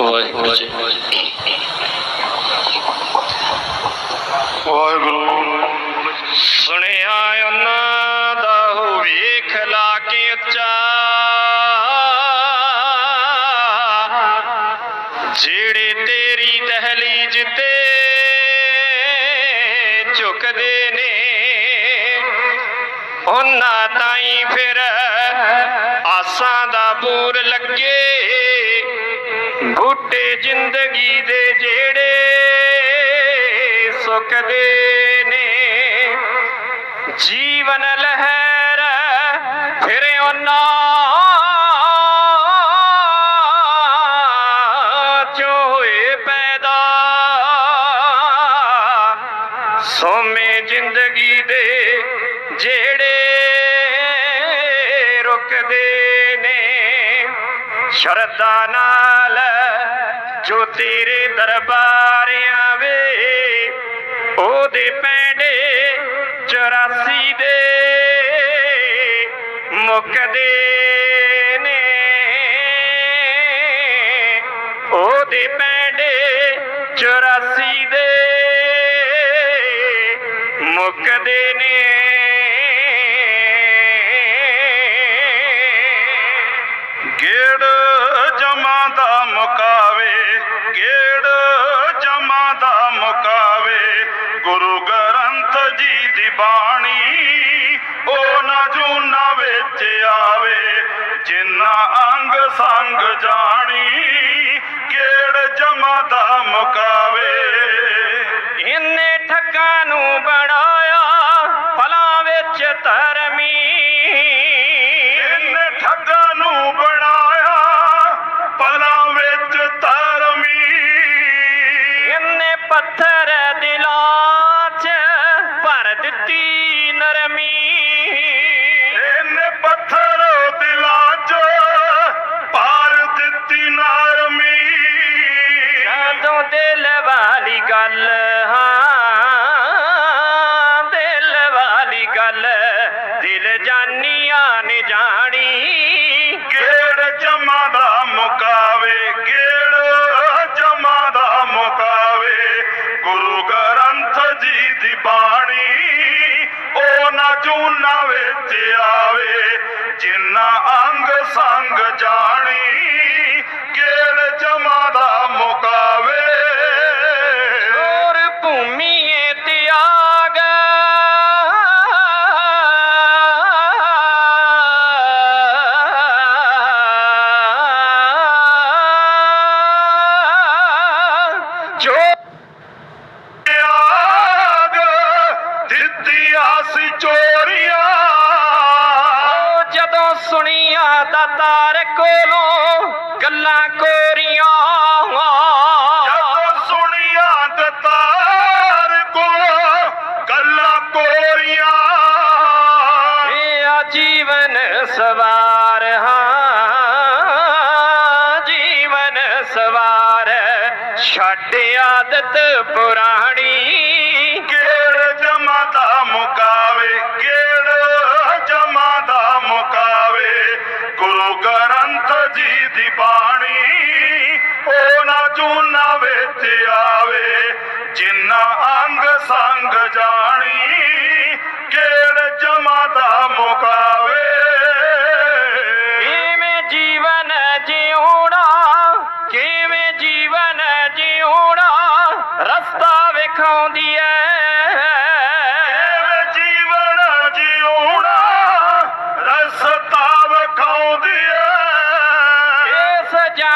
ਵਾਹਿਗੁਰੂ ਜੀ ਵਾਹਿਗੁਰੂ ਸੁਣਿਆ ਉਹਨਾਂ ਦਾ ਹੋ ਵੇਖ ਲਾ ਕੇ ਉੱਚਾ। ਜਿਹੜੇ ਤੇਰੀ ਦਹਲੀਜ ਤੇ ਝੁਕਦੇ ਨੇ, ਉਹਨਾਂ ਤਾਈ ਫਿਰ ਆਸਾਂ ਦਾ ਬੂਰ ਲੱਗੇ। ਬੂਟੇ ਜ਼ਿੰਦਗੀ ਦੇ ਜਿਹੜੇ ਸੁੱਕਦੇ ਨੇ, ਜੀਵਨ ਲਹਿਰ ਫਿਰ ਉਹਨਾਂ ਚੋਂ ਹੋਏ ਪੈਦਾ। ਸੋਮੇ ਜ਼ਿੰਦਗੀ ਦੇ ਜਿਹੜੇ ਸ਼ਰਧਾ ਨਾਲ ਜੋ ਤੇਰੇ ਦਰਬਾਰ ਆਵੇ ਉਹਦੇ ਪੈਂਡੇ 84 ਦੇ ਮੁਕਦੇ ਨੇ। ਉਹਦੇ ਪੈਂਡੇ 84 ਦੇ ਮੁਕਦੇ ਨੇ। ਮੁਕਾਵੇ, ਗੇੜ ਜਮਾ ਦਾ ਮੁਕਾਵੇ। ਗੁਰੂ ਗ੍ਰੰਥ ਜੀ ਦੀ ਬਾਣੀ, ਉਹ ਨਾ ਜੂਨਾ ਵਿੱਚ ਆਵੇ। ਜਿੰਨਾ ਅੰਗ ਸੰਗ ਜਾਣੀ, ਗੇੜ ਜਮਾ ਦਾ ਮੁਕਾਵੇ। ਇਹਨੇ ਠੱਗਾਂ ਨੂੰ ਬਣਾਇਆ, ਫਲਾਂ ਵਿੱਚ ਧਰਮੀ ਜੂਨਾ ਵਿੱਚ ਆਵੇ ਜਿੰਨਾ ਅੰਗ ਸੰਗ ਜਾਣੀ ਗੇੜ ਜਮਾ ਦਾ ਮੁਕਾਵੇ। ਦਾਤਾਰ ਕੋਲੋਂ ਗੱਲਾਂ ਕੋਰੀਆਂ ਜਦੋਂ ਸੁਣੀਆਂ ਦਾਤਾਰ ਕੋਲੋਂ ਗੱਲਾਂ ਕੋਰੀਆਂ। ਇਹ ਆ ਜੀਵਨ ਸਵਾਰ ਹਾਂ ਜੀਵਨ ਸਵਾਰ। ਛੱਡ ਆਦਤ ਪੁਰਾਣੀ ਦੀ ਬਾਣੀ, ਉਹ ਨਾ ਜੂਨਾ ਵਿੱਚ ਆਵੇ। ਜਿੰਨਾ ਅੰਗ ਸੰਗ ਜਾਣੀ ਗੇੜ ਜਮਾ ਦਾ ਮੁਕਾਵੇ?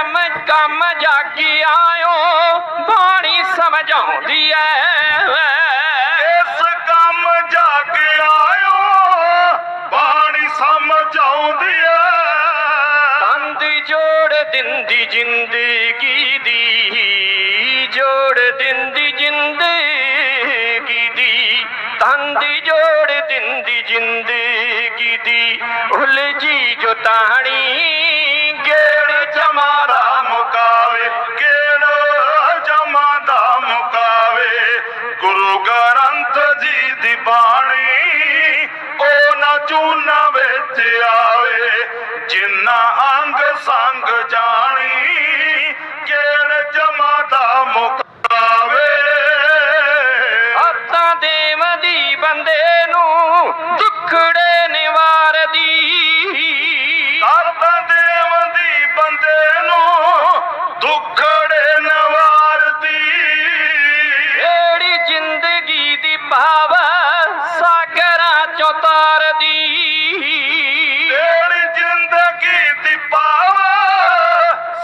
ਜਮ ਕੰਮ ਜਾਗੀ ਆਇਓ ਬਾਣੀ ਸਮਝਾਉਂਦੀ ਐ। ਇਸ ਕੰਮ ਜਾਗ ਆਇਓ ਬਾਣੀ ਸਮਝਾਉਂਦੀ ਐ। ਤਨ ਦੀ ਜੋੜ ਦਿੰਦੀ ਜ਼ਿੰਦਗੀ ਦੀ ਜੋੜ ਦਿੰਦੀ ਜ਼ਿੰਦਗੀ ਦੀ। ਤਨ ਦੀ ਜੋੜ ਦਿੰਦੀ ਜ਼ਿੰਦਗੀ ਦੀ ਉਲਝੀ ਜੋ ਤਾਣੀ ਵਿੱਚ ਆਵੇ ਜਿੰਨਾ ਅੰਗ ਸੰਗ ਜਾ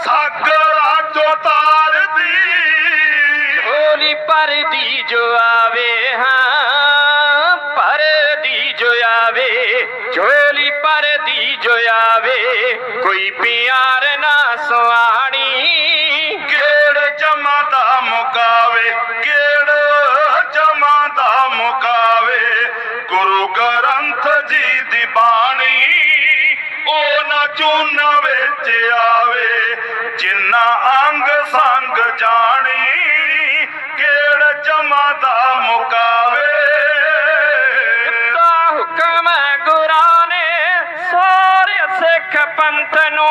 ਗਾਗਰਾ ਚੋ ਤਾਰਦੀ ਝੋਲੀ ਪਰਦੀ ਜੋ ਆਵੇ ਹਾਂ ਪਰਦੀ ਜੋ ਆਵੇ। ਝੋਲੀ ਪਰਦੀ ਜੋ ਆਵੇ, ਕੋਈ ਪਿਆਰ ਨਾ ਸਵਾ ਚੂਨ ਵਿੱਚ ਆਵੇ ਜਿੰਨਾ ਅੰਗ ਸੰਗ ਜਾਣੀ ਗੇੜ ਜਮਾ ਦਾ ਮੁਕਾਵੇ? ਦਾ ਹੁਕਮ ਗੁਰਾਂ ਨੇ ਸਾਰੇ ਸਿੱਖ ਪੰਥ ਨੂੰ।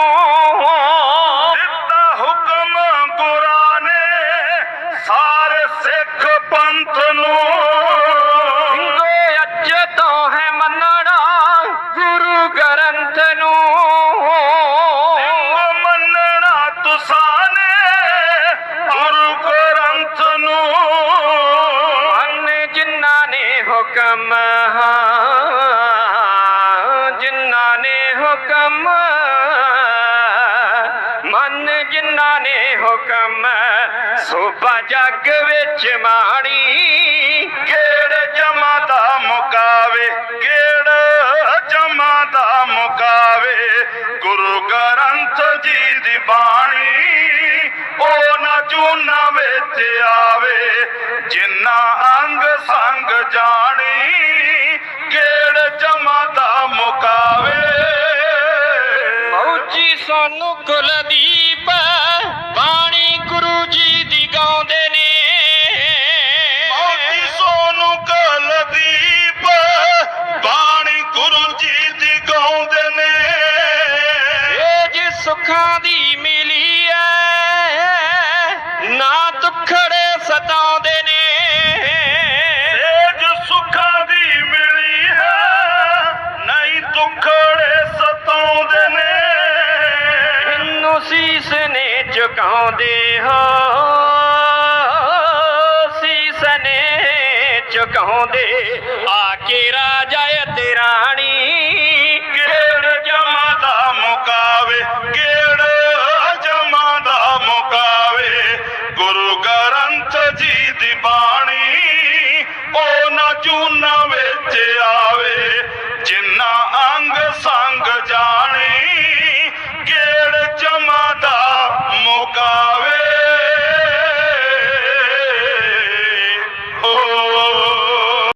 ਦਿੱਤਾ ਹੁਕਮ ਗੁਰਾਂ ਨੇ ਸਾਰੇ ਸਿੱਖ ਪੰਥ ਨੂੰ। ਹੁਕਮ ਹਾਂ, ਜਿਨ੍ਹਾਂ ਨੇ ਹੁਕਮ ਮਨ ਜਿਨ੍ਹਾਂ ਨੇ ਹੁਕਮ ਸੋਭਾ ਜੱਗ ਵਿੱਚ ਮਾਣੀ ਗੇੜ ਚੁਕਾਉਂਦੇ ਹੋ ਸੀਸਨੇ ਚੁਕਾਉਂਦੇ ਆ ਕੇ ਰਾਜਾ ਤੇ ਰਾਣੀ ਗੇੜ ਜਮਾ ਦਾ ਮੁਕਾਵੇ ਗੇੜ ਜਮਾ ਦਾ ਮੁਕਾਵੇ। ਗੁਰੂ ਗ੍ਰੰਥ ਜੀ ਦੀ ਬਾਣੀ ਉਹ ਨਾ ਚੂਨਾ ਵਿੱਚ ਆਵੇ। ਜਿੰਨਾ ਅੰਗ ਸੰਗ ਜਾਣੀ ਗੇੜ ਜਮਾ ਦਾ God.